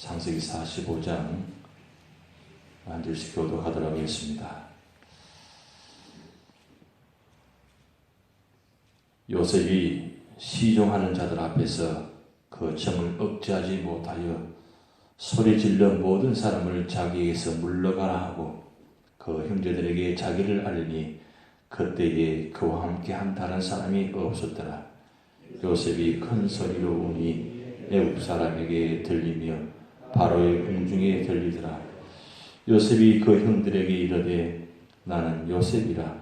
창세기 45장 한 절씩 교도하도록 하겠습니다. 요셉이 시종하는 자들 앞에서 그 정을 억제하지 못하여 소리 질러 모든 사람을 자기에게서 물러가라 하고 그 형제들에게 자기를 알리니 그때에 그와 함께 한 다른 사람이 없었더라. 요셉이 큰 소리로 우니 애굽 사람에게 들리며 바로의 궁중에 들리더라. 요셉이 그 형들에게 이르되 나는 요셉이라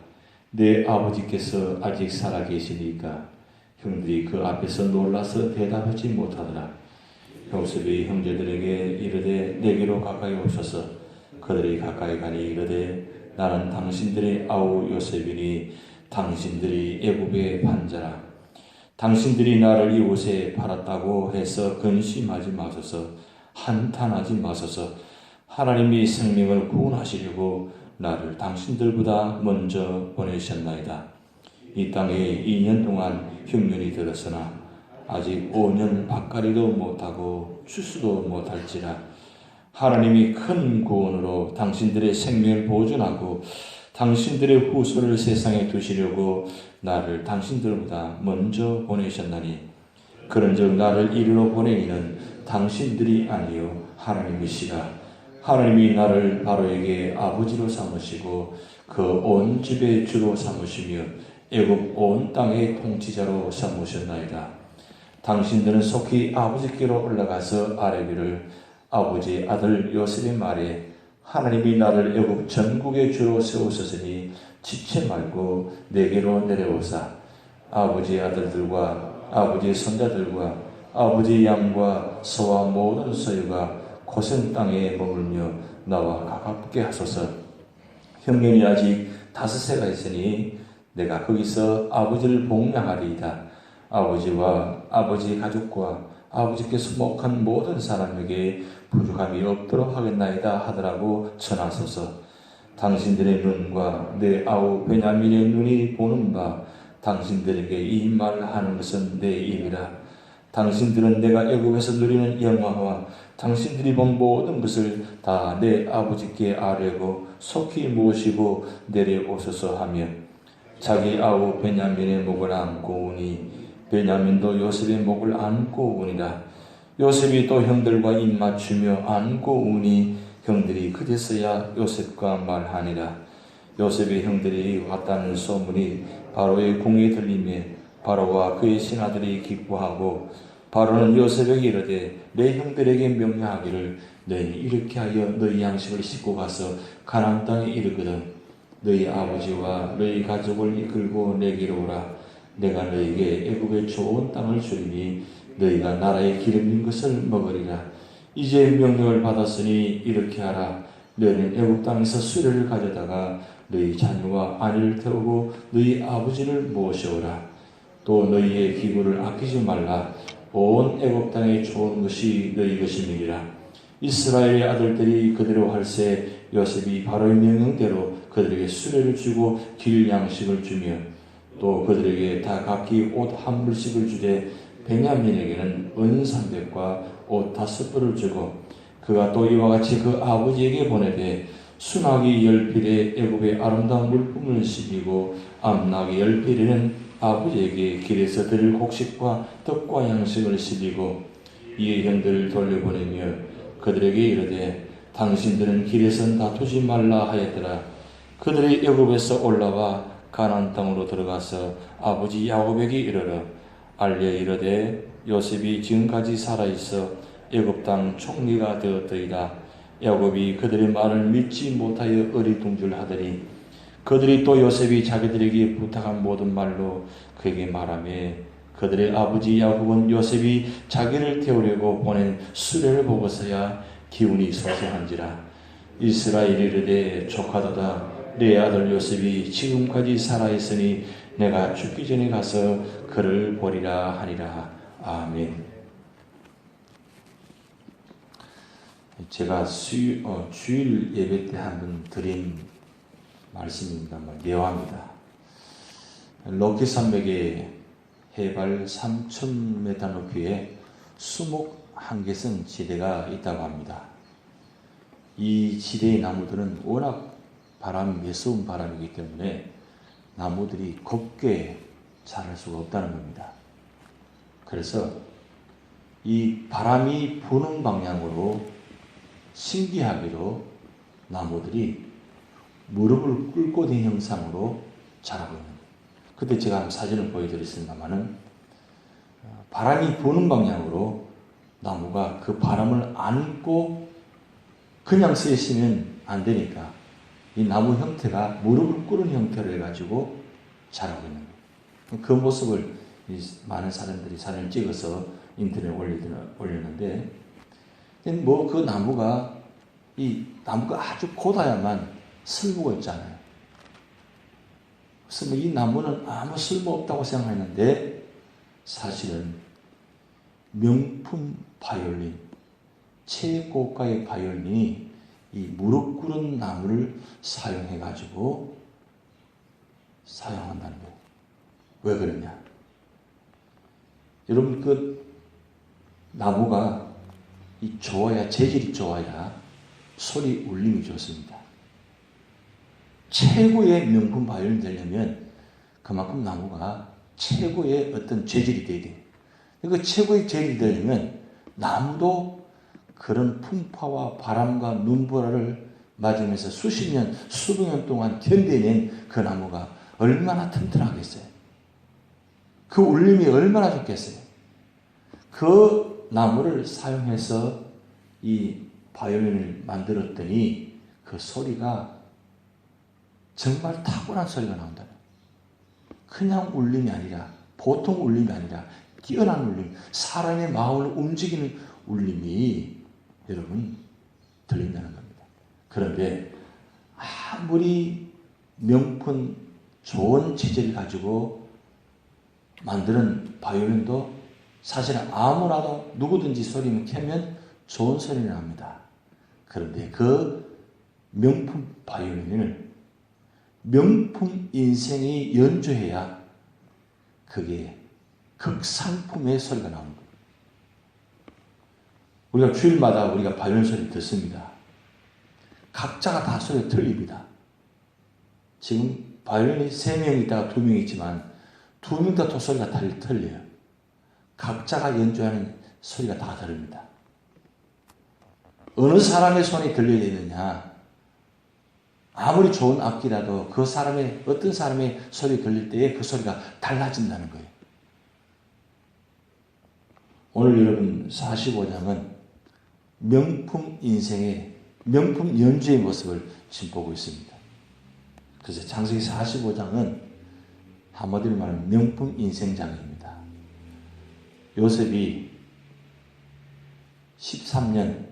내 아버지께서 아직 살아 계시니까 형들이 그 앞에서 놀라서 대답하지 못하더라. 요셉이 형제들에게 이르되 내게로 가까이 오셔서 그들이 가까이 가니 이르되 나는 당신들의 아우 요셉이니 당신들이 애굽의 반자라. 당신들이 나를 이곳에 팔았다고 해서 근심하지 마소서 한탄하지 마소서. 하나님이 생명을 구원하시려고 나를 당신들보다 먼저 보내셨나이다. 이 땅에 2년 동안 흉년이 들었으나 아직 5년 바까리도 못하고 추수도 못할지라. 하나님이 큰 구원으로 당신들의 생명을 보존하고 당신들의 후손을 세상에 두시려고 나를 당신들보다 먼저 보내셨나니. 그런즉 나를 이리로 보내기는 당신들이 아니요 하나님이시라 하나님이 나를 바로에게 아버지로 삼으시고 그 온 집의 주로 삼으시며 애굽 온 땅의 통치자로 삼으셨나이다. 당신들은 속히 아버지께로 올라가서 아뢰기를 아버지 아들 요셉의 말에 하나님이 나를 애굽 전국의 주로 세우셨으니 지체 말고 내게로 내려오사 아버지 아들들과 아버지 손자들과 아버지 양과 소와 모든 소유가 고센 땅에 머물며 나와 가깝게 하소서 형년이 아직 다섯 세가 있으니 내가 거기서 아버지를 복양하리이다 아버지와 아버지 가족과 아버지께 수목한 모든 사람에게 부족함이 없도록 하겠나이다 하더라고 전하소서. 당신들의 눈과 내 아우 베냐민의 눈이 보는 바 당신들에게 이 말을 하는 것은 내 입이라. 당신들은 내가 애굽에서 누리는 영화와 당신들이 본 모든 것을 다 내 아버지께 아뢰고 속히 모시고 내려오소서 하며 자기 아우 베냐민의 목을 안고 오니 베냐민도 요셉의 목을 안고 오니라. 요셉이 또 형들과 입맞추며 안고 우니 형들이 그제서야 요셉과 말하니라. 요셉의 형들이 왔다는 소문이 바로의 궁에 들리며 바로와 그의 신하들이 기뻐하고 바로는 요셉에게 이르되 내 형들에게 명령하기를 너희 이렇게 하여 너희 양식을 싣고 가서 가나안 땅에 이르거든 너희 아버지와 너희 가족을 이끌고 내게로 오라 내가 너희에게 애굽의 좋은 땅을 주리니 너희가 나라의 기름진 것을 먹으리라. 이제 명령을 받았으니 이렇게 하라. 너희는 애굽 땅에서 수레를 가져다가 너희 자녀와 아내를 태우고 너희 아버지를 모셔오라. 또 너희의 기구를 아끼지 말라. 온 애굽 땅에 좋은 것이 너희 것임이니라. 이스라엘의 아들들이 그대로 할세 요셉이 바로의 명령대로 그들에게 수레를 주고 길 양식을 주며 또 그들에게 다 각기 옷 한 벌씩을 주되 베냐민에게는 은 300과 옷 다섯 벌을 주고 그가 또 이와 같이 그 아버지에게 보내되 순하기 열 필에 애굽의 아름다운 물품을 씹이고 암나기 열 필에는 아버지에게 길에서 드릴 곡식과 떡과 양식을 씹이고 이의 형들을 돌려보내며 그들에게 이르되 당신들은 길에선 다투지 말라 하였더라 그들이 애굽에서 올라와 가나안 땅으로 들어가서 아버지 야곱에게 이르러 알려 이르되 요셉이 지금까지 살아 있어 애굽 땅 총리가 되었더이다. 야곱이 그들의 말을 믿지 못하여 어리둥절하더니 그들이 또 요셉이 자기들에게 부탁한 모든 말로 그에게 말하며 그들의 아버지 야곱은 요셉이 자기를 태우려고 보낸 수레를 보고서야 기운이 소소한지라 이스라엘이 이르되 조카도다 내 아들 요셉이 지금까지 살아있으니 내가 죽기 전에 가서 그를 보리라 하니라. 아멘. 제가 수, 어, 주일 예배 때 한 번 드린 말씀입니다. 예화입니다. 로키 산맥의 해발 3,000m 높이에 수목 한계성 지대가 있다고 합니다. 이 지대의 나무들은 워낙 바람이 매서운 바람이기 때문에 나무들이 곱게 자랄 수가 없다는 겁니다. 그래서 이 바람이 부는 방향으로 신기하게도 나무들이 무릎을 꿇고 된 형상으로 자라고 있는 거예요. 그때 제가 한 사진을 보여드렸습니다만은 바람이 부는 방향으로 나무가 그 바람을 안고 그냥 서 있으면 안 되니까 이 나무 형태가 무릎을 꿇은 형태로 해가지고 자라고 있는 거예요. 그 모습을 많은 사람들이 사진을 찍어서 인터넷에 올렸는데 뭐 그 나무가 이 나무가 아주 고다야만 쓸모가 있잖아요. 그래서 뭐이 나무는 아무 쓸모 없다고 생각했는데 사실은 명품 바이올린, 최고가의 바이올린이 이 무릎 꿇은 나무를 사용해 가지고 사용한다는 거예요. 왜 그러냐? 여러분 그 나무가 이 좋아야 재질이 좋아야 소리 울림이 좋습니다. 최고의 명품 바이올린 되려면 그만큼 나무가 최고의 어떤 재질이 돼야 돼요. 그 최고의 재질이 되려면 나무도 그런 풍파와 바람과 눈보라를 맞으면서 수십 년, 수백 년 동안 견뎌낸 그 나무가 얼마나 튼튼하겠어요. 그 울림이 얼마나 좋겠어요. 그 나무를 사용해서 이 바이올린을 만들었더니 그 소리가 정말 탁월한 소리가 나온다. 그냥 울림이 아니라 보통 울림이 아니라 뛰어난 울림, 사람의 마음을 움직이는 울림이 여러분 들린다는 겁니다. 그런데 아무리 명품 좋은 재질을 가지고 만드는 바이올린도 사실은 아무나도 누구든지 소리만 켜면 좋은 소리를 납니다. 그런데 그 명품 바이올린을 명품 인생이 연주해야 그게 극상품의 소리가 나오는 거예요. 우리가 주일마다 우리가 바이올린 소리 듣습니다. 각자가 다 소리가 틀립니다. 지금 바이올린이 세명 있다가 두명 있지만 두명다또 소리가 달 틀려요. 각자가 연주하는 소리가 다 다릅니다. 어느 사람의 손이 들려야 되느냐? 아무리 좋은 악기라도 그 사람의 어떤 사람의 소리 들릴 때에 그 소리가 달라진다는 거예요. 오늘 여러분 45장은 명품 인생의 명품 연주의 모습을 지금 보고 있습니다. 그래서 장세기 45장은 한마디로 말하면 명품 인생장입니다. 요셉이 13년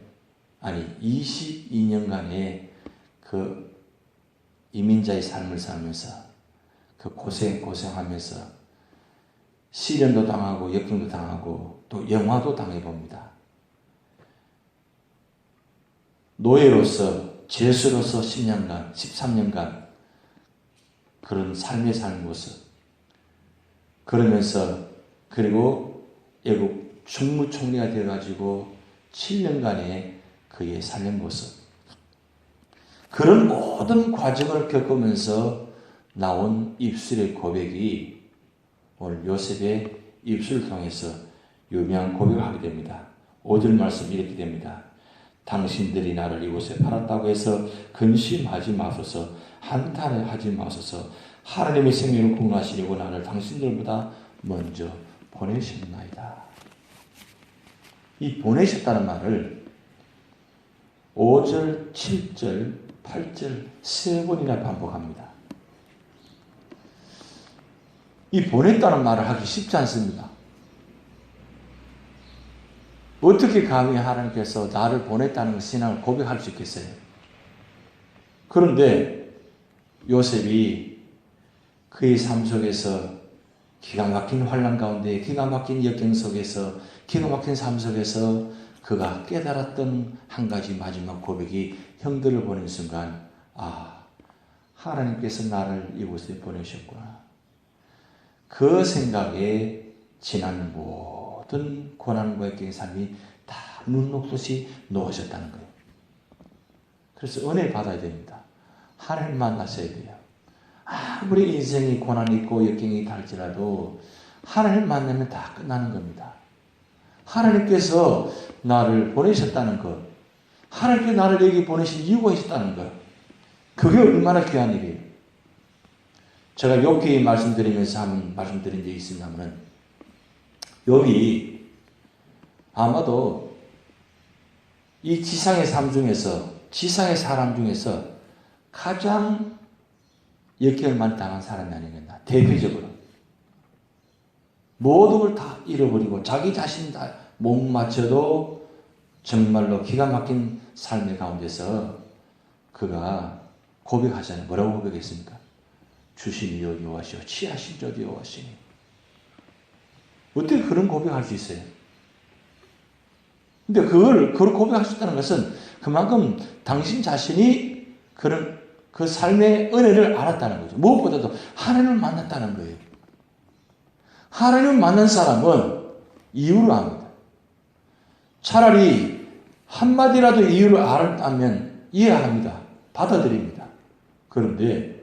아니 22년간의 그 이민자의 삶을 살면서 그 고생 고생하면서 시련도 당하고 역경도 당하고 또 영화도 당해 봅니다. 노예로서 죄수로서 10년간 13년간 그런 삶의 살 모습 그러면서 그리고 애국 충무총리가 되어가지고 7년간의 그의 삶의 모습 그런 모든 과정을 겪으면서 나온 입술의 고백이 오늘 요셉의 입술을 통해서 유명한 고백을 하게 됩니다. 5절 말씀 이렇게 됩니다. 당신들이 나를 이곳에 팔았다고 해서 근심하지 마소서 한탄하지 마소서 하나님의 생명을 공하시려고 나를 당신들보다 먼저 보내셨나이다. 이 보내셨다는 말을 5절, 7절, 8절 세 번이나 반복합니다. 이 보냈다는 말을 하기 쉽지 않습니다. 어떻게 감히 하나님께서 나를 보냈다는 신앙을 고백할 수 있겠어요? 그런데 요셉이 그의 삶 속에서 기가 막힌 환란 가운데 기가 막힌 역경 속에서 기가 막힌 삶 속에서 그가 깨달았던 한 가지 마지막 고백이 형들을 보낸 순간, 아, 하나님께서 나를 이곳에 보내셨구나. 그 생각에 지난 모든 고난과 역경의 삶이 다 눈 녹듯이 놓으셨다는 거예요. 그래서 은혜 받아야 됩니다. 하나님 만나셔야 돼요. 아무리 인생이 고난이 있고 역경이 달지라도 하나님 만나면 다 끝나는 겁니다. 하나님께서 나를 보내셨다는 것, 하나님께 나를 여기 보내신 이유가 있었다는 것, 그게 얼마나 귀한 일이에요. 제가 여기 말씀드리면서 한 말씀드린 적이 있습니다만은 여기 아마도 이 지상의 삶 중에서 지상의 사람 중에서 가장 많이 당한 사람이 아니겠나 대표적으로 모든 걸 다 잃어버리고 자기 자신 다 못 맞춰도 정말로 기가 막힌 삶의 가운데서 그가 고백하잖아요. 뭐라고 고백했습니까? 주신이여 여호와시오 치하신 저 여호와시니 어떻게 그런 고백할 수 있어요? 근데 그걸 그걸 고백할 수 있다는 것은 그만큼 당신 자신이 그런 그 삶의 은혜를 알았다는 거죠. 무엇보다도 하나님을 만났다는 거예요. 하나님을 만난 사람은 이유를 압니다. 차라리 한마디라도 이유를 알았다면 이해합니다. 받아들입니다. 그런데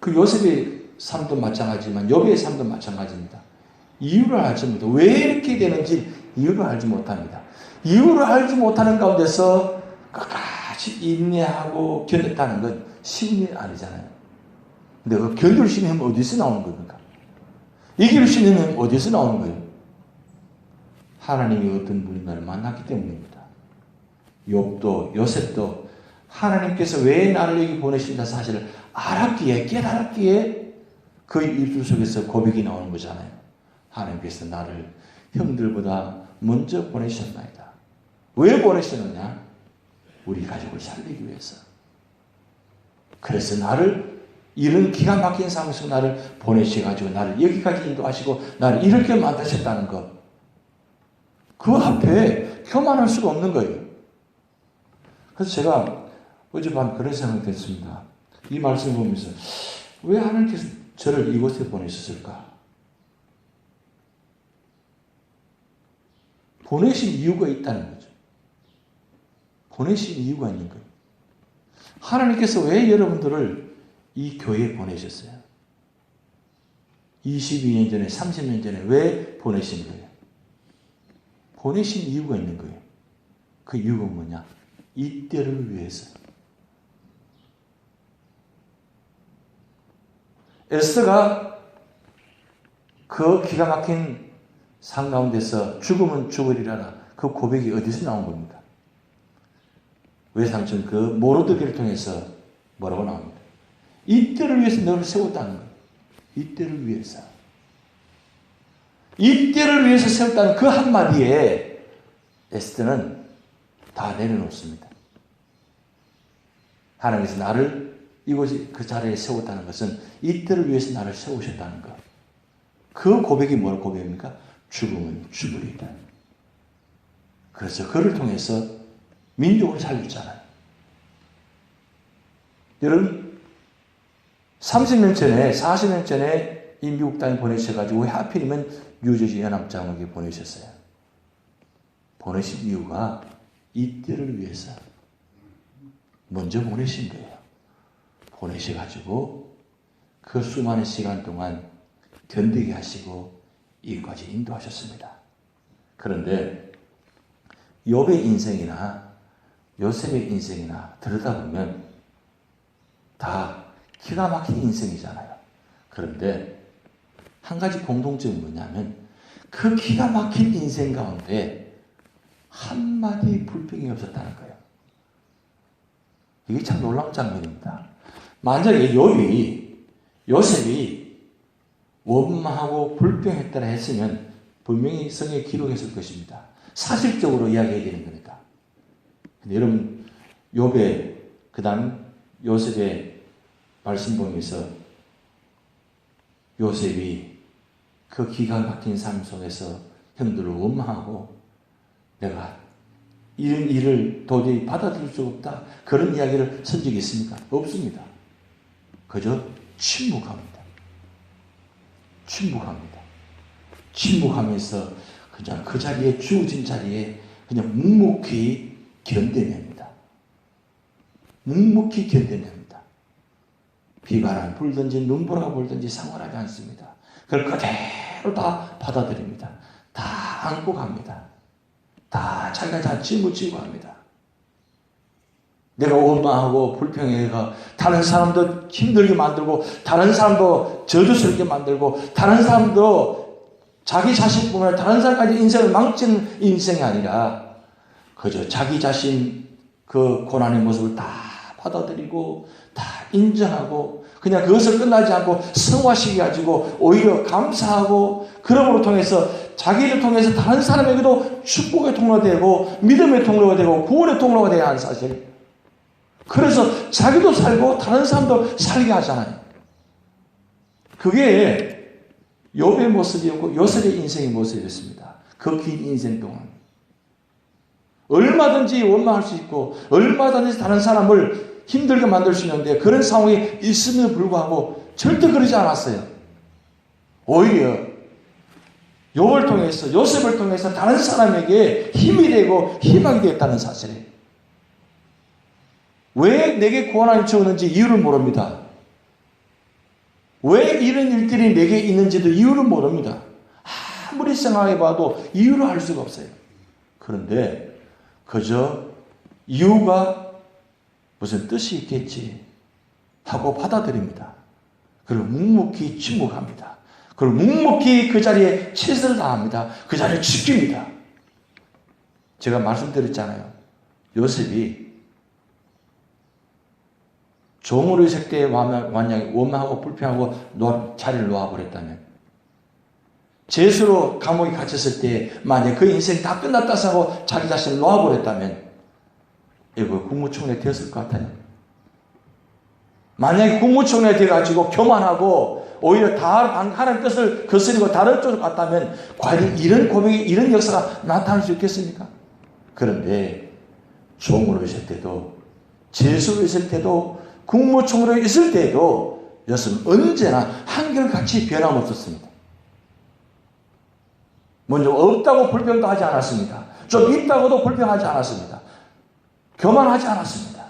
그 요셉의 삶도 마찬가지지만 여비의 삶도 마찬가지입니다. 이유를 알지 못해. 왜 이렇게 되는지 이유를 알지 못합니다. 이유를 알지 못하는 가운데서 끝까지 인내하고 견뎠다는 건일 아니잖아요. 근데 그 견딜 힘은 어디서 나오는 겁니까? 이길 힘은 어디서 나오는 거예요? 하나님이 어떤 분이 나를 만났기 때문입니다. 욥도 요셉도 하나님께서 왜 나를 여기 보내신다 사실을 알았기에 깨달았기에 그 입술 속에서 고백이 나오는 거잖아요. 하나님께서 나를 형들보다 먼저 보내셨나이다. 왜 보내셨느냐? 우리 가족을 살리기 위해서. 그래서 나를 이런 기가 막힌 상황에서 나를 보내셔가지고 나를 여기까지 인도하시고 나를 이렇게 만드셨다는 것. 그 앞에 교만할 수가 없는 거예요. 그래서 제가 어젯밤 그런 생각이 됐습니다. 이 말씀을 보면서 왜 하나님께서 저를 이곳에 보내셨을까? 보내신 이유가 있다는 거죠. 보내신 이유가 있는 거예요. 하나님께서 왜 여러분들을 이 교회에 보내셨어요? 22년 전에, 30년 전에 왜 보내신 거예요? 보내신 이유가 있는 거예요. 그 이유가 뭐냐? 이때를 위해서. 에스더가 그 기가 막힌 상 가운데서 죽으면 죽으리라 그 고백이 어디서 나온 겁니까? 외삼촌 그 모로드기를 통해서 뭐라고 나옵니다. 이때를 위해서 너를 세웠다는 거예요. 이때를 위해서. 이때를 위해서 세웠다는 그 한마디에 에스더는 다 내려놓습니다. 하나님께서 나를 이곳에 그 자리에 세웠다는 것은 이때를 위해서 나를 세우셨다는 것. 그 고백이 뭘 고백입니까? 죽음은 죽으리다. 그래서 그를 통해서 민족을 살렸잖아요. 여러분, 30년 전에, 40년 전에 이 미국 땅에 보내셔가지고 왜 하필이면 뉴저지 연합장에게 보내셨어요? 보내신 이유가 이때를 위해서 먼저 보내신 거예요. 보내셔가지고 그 수많은 시간 동안 견디게 하시고 이까지 인도하셨습니다. 그런데 욥의 인생이나 요셉의 인생이나 들여다보면 다 기가 막힌 인생이잖아요. 그런데 한 가지 공통점이 뭐냐면 그 기가 막힌 인생 가운데 한마디 불평이 없었다는 거예요. 이게 참 놀라운 장면입니다. 만약에 욥이 요셉이 원망하고 불평했다라 했으면 분명히 성에 기록했을 것입니다. 사실적으로 이야기해야 되는 겁니다. 근데 여러분 욥의 그다음 요셉의 말씀 보면서 요셉이 그 기가 막힌 삶 속에서 형들을 원망하고 내가 이런 일을 도저히 받아들일 수 없다. 그런 이야기를 선 적이 있습니까? 없습니다. 그저 침묵합니다. 침묵합니다. 침묵하면서 그냥 그 자리에 주어진 자리에 그냥 묵묵히 견뎌냅니다. 묵묵히 견뎌냅니다. 비바람 불든지 눈보라가 불든지 상관하지 않습니다. 그걸 그대로 다 받아들입니다. 다 안고 갑니다. 다 자기가 다 짊어지고 합니다. 내가 원망하고 불평해가 다른 사람도 힘들게 만들고 다른 사람도 저주스럽게 만들고 다른 사람도 자기 자신뿐만 아니라 다른 사람까지 인생을 망치는 인생이 아니라 그저 자기 자신 그 고난의 모습을 다 받아들이고 다 인정하고 그냥 그것을 끝나지 않고 성화시켜 가지고 오히려 감사하고 그럼으로 통해서 자기를 통해서 다른 사람에게도 축복의 통로가 되고 믿음의 통로가 되고 구원의 통로가 되어야 하는 사실. 그래서 자기도 살고 다른 사람도 살게 하잖아요. 그게 욥의 모습이었고 요셉의 인생의 모습이었습니다. 그 긴 인생 동안. 얼마든지 원망할 수 있고 얼마든지 다른 사람을 힘들게 만들 수 있는데 그런 상황이 있음에도 불구하고 절대 그러지 않았어요. 오히려 욥을 통해서 요셉을 통해서 다른 사람에게 힘이 되고 희망이 되었다는 사실이에요. 왜 내게 고난이 주었는지 이유를 모릅니다. 왜 이런 일들이 내게 있는지도 이유를 모릅니다. 아무리 생각해 봐도 이유를 알 수가 없어요. 그런데 그저 이유가 무슨 뜻이 있겠지 하고 받아들입니다. 그리고 묵묵히 침묵합니다. 그리고 묵묵히 그 자리에 최선을 다합니다. 그 자리를 지킵니다. 제가 말씀드렸잖아요. 요셉이 종으로 있을 때 완전히 원망하고 불평하고 자리를 놓아버렸다면 죄수로 감옥에 갇혔을 때 만약 그 인생이 다 끝났다 하고 자기 자신을 놓아버렸다면 이거 국무총리 되었을 것 같아요. 만약에 국무총리가 돼가지고 교만하고 오히려 다 하나님 뜻을 거스리고 다른 쪽으로 갔다면 과연 이런 고백이 이런 역사가 나타날 수 있겠습니까? 그런데 종으로 있을 때도 죄수로 있을 때도 국무총리로 있을 때도 여수는 언제나 한결같이 변함없었습니다. 먼저 없다고 불평도 하지 않았습니다. 좀 있다고도 불평하지 않았습니다. 교만하지 않았습니다.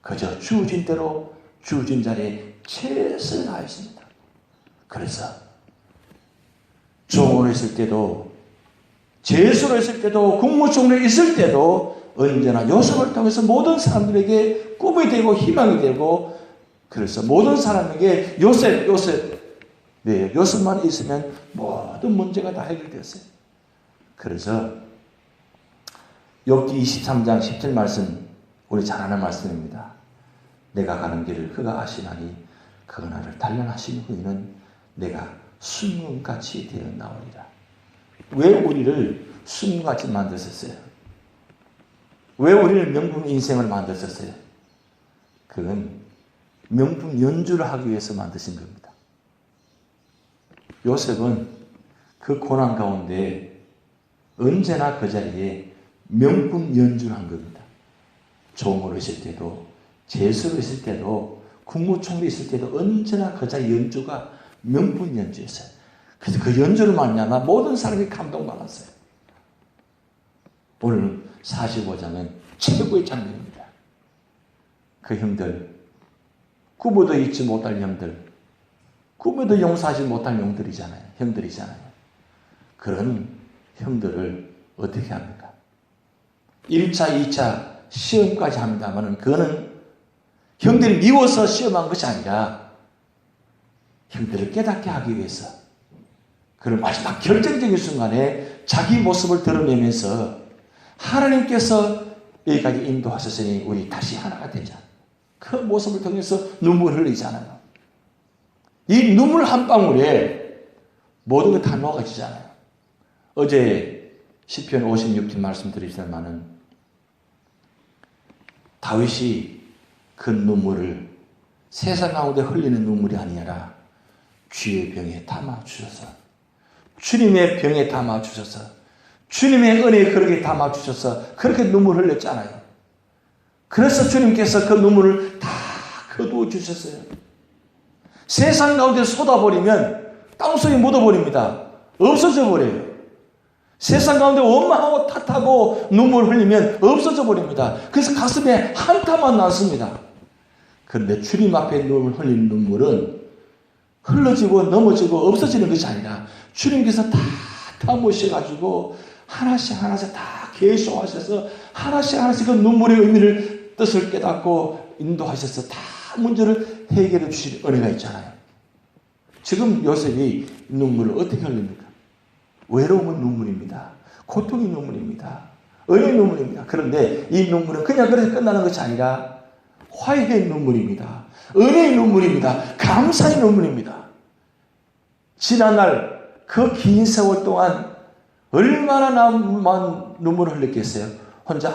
그저 주어진 대로 주어진 자리에 최선을 다했습니다. 그래서 종으로 있을 때도 제수로 있을 때도 국무총리로 있을 때도 언제나 요셉을 통해서 모든 사람들에게 꿈이 되고 희망이 되고 그래서 모든 사람에게 요셉 요셉 네, 요셉만 있으면 모든 문제가 다 해결되었어요. 그래서 욥기 23장 17 말씀 우리 잘 아는 말씀입니다. 내가 가는 길을 그가 아시나니 그가 나를 단련하신 후에는 내가 순문같이 되어 나오리라. 왜 우리를 순문같이 만드셨어요? 왜 우리를 명품 인생을 만드셨어요? 그건 명품 연주를 하기 위해서 만드신 겁니다. 요셉은 그 고난 가운데 언제나 그 자리에 명품 연주를 한 겁니다. 종으로 있을 때도, 재수로 있을 때도, 국무총리 있을 때도 언제나 그 자리 연주가 명품 연주였어요. 그래서 그 연주를 만나나 모든 사람이 감동받았어요. 오늘 45장은 최고의 장면입니다. 그 형들, 꿈에도 잊지 못할 형들, 꿈에도 용서하지 못할 형들이잖아요. 형들이잖아요. 그런 형들을 어떻게 합니까? 1차, 2차 시험까지 합니다만 그거는 형들이 미워서 시험한 것이 아니라 형들을 깨닫게 하기 위해서 그런 마지막 결정적인 순간에 자기 모습을 드러내면서 하나님께서 여기까지 인도하셨으니 우리 다시 하나가 되자. 그 모습을 통해서 눈물 흘리잖아요. 이 눈물 한 방울에 모든 게 다 녹아지잖아요. 어제 10편 56편 말씀드리지만은 다윗이 그 눈물을 세상 가운데 흘리는 눈물이 아니라 주의 병에 담아 주셔서 주님의 병에 담아 주셔서 주님의 은혜에 그렇게 담아 주셔서 그렇게 눈물 흘렸잖아요. 그래서 주님께서 그 눈물을 다 거두어 주셨어요. 세상 가운데 쏟아버리면 땅속에 묻어버립니다. 없어져 버려요. 세상 가운데 원망하고 탓하고 눈물 흘리면 없어져 버립니다. 그래서 가슴에 한타만 났습니다. 그런데 주님 앞에 눈물 흘리는 눈물은 흘러지고 넘어지고 없어지는 것이 아니라 주님께서 다 담으셔가지고 하나씩 하나씩 다 계속하셔서 하나씩 하나씩 그 눈물의 의미를 뜻을 깨닫고 인도하셔서 다 문제를 해결해 주실 은혜가 있잖아요. 지금 요셉이 눈물을 어떻게 흘립니까? 외로움은 눈물입니다. 고통이 눈물입니다. 은혜의 눈물입니다. 그런데 이 눈물은 그냥 그래서 끝나는 것이 아니라 화해의 눈물입니다. 은혜의 눈물입니다. 감사의 눈물입니다. 지난날 그 긴 세월 동안 얼마나 남만 눈물을 흘렸겠어요. 혼자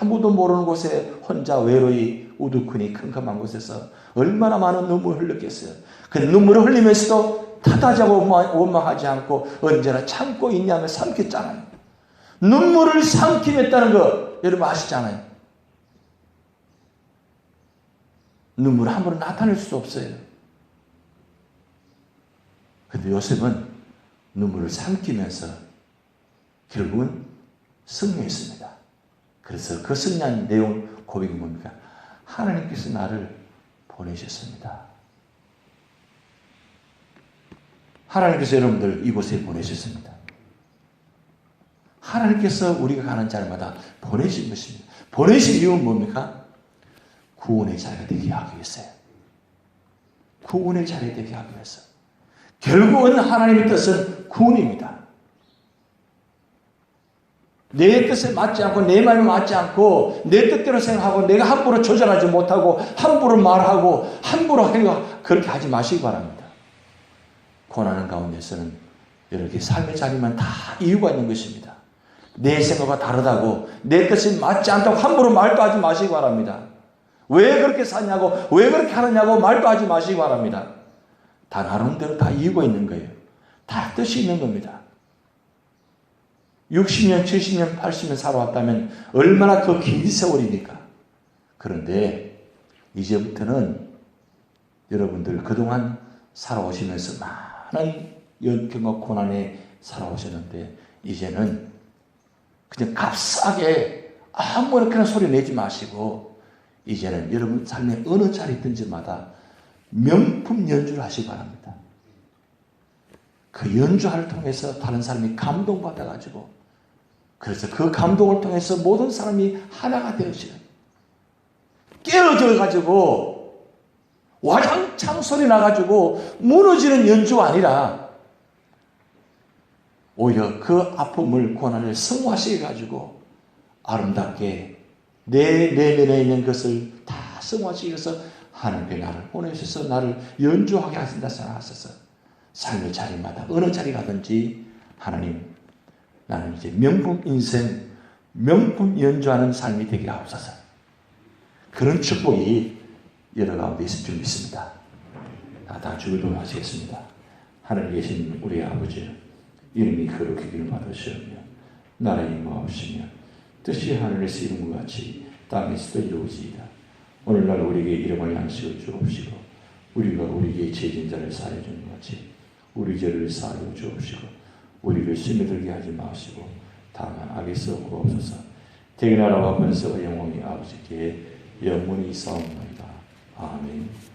아무도 모르는 곳에 혼자 외로이 우두커니 컴컴한 곳에서 얼마나 많은 눈물을 흘렸겠어요. 그 눈물을 흘리면서도 탓하자고 원망하지 않고 언제나 참고 있냐면 삼켰잖아요. 눈물을 삼키겠다는 거 여러분 아시잖아요. 눈물을 함부로 나타낼 수 없어요. 근데 요셉은 눈물을 삼키면서 결국은 승리했습니다. 그래서 그 승리한 내용 고백이 뭡니까? 하나님께서 나를 보내셨습니다. 하나님께서 여러분들 이곳에 보내셨습니다. 하나님께서 우리가 가는 자리마다 보내신 것입니다. 보내신 이유는 뭡니까? 구원의 자리가 되게 하기 위해서요. 구원의 자리가 되게 하기 위해서. 결국은 하나님의 뜻은 구원입니다. 내 뜻에 맞지 않고 내 마음에 맞지 않고 내 뜻대로 생각하고 내가 함부로 조절하지 못하고 함부로 말하고 함부로 행동 그렇게 하지 마시기 바랍니다. 고난의 가운데서는 이렇게 삶의 자리만 다 이유가 있는 것입니다. 내 생각과 다르다고 내 뜻이 맞지 않다고 함부로 말도 하지 마시기 바랍니다. 왜 그렇게 사냐고 왜 그렇게 하느냐고 말도 하지 마시기 바랍니다. 다 나름대로 다 이유가 있는 거예요. 다 뜻이 있는 겁니다. 60년, 70년, 80년 살아왔다면 얼마나 그긴 세월입니까? 그런데 이제부터는 여러분들 그동안 살아오시면서 많은 연경과 고난에 살아오셨는데 이제는 그냥 값싸게 아무렇게나 소리 내지 마시고 이제는 여러분 삶의 어느 자리 있든지마다 명품 연주를 하시기 바랍니다. 그 연주를 통해서 다른 사람이 감동받아가지고 그래서 그 감동을 통해서 모든 사람이 하나가 되어지는 깨어져가지고 와장창 소리 나가지고 무너지는 연주가 아니라 오히려 그 아픔을 고난을 승화시켜 가지고 아름답게 내 내면에 있는 것을 다 승화시켜서 하나님께 나를 보내셔서 나를 연주하게 하신다 생각하셔서 삶의 자리마다 어느 자리 가든지 하나님 나는 이제 명품 인생 명품 연주하는 삶이 되게 하옵소서. 그런 축복이 여러 가운데 있을 줄 믿습니다. 다, 다 주기도 하시겠습니다. 하늘에 계신 우리 아버지 이름이 거룩하기를 받으시오며 나라의 임하옵시며 뜻이 하늘에서 이룬 것 같이 땅에서도 이루어지이다. 오늘날 우리에게 일용할 양식을 주옵시고 우리가 우리에게 죄진 자를 사하여 주는 것 같이 우리 죄를 사하여 주옵시고 우리를 심에 들게 하지 마시고 다만 악에서 구하옵소서. 대나라와 권세와 영원히 아버지께 영원히 싸움나 이다 아멘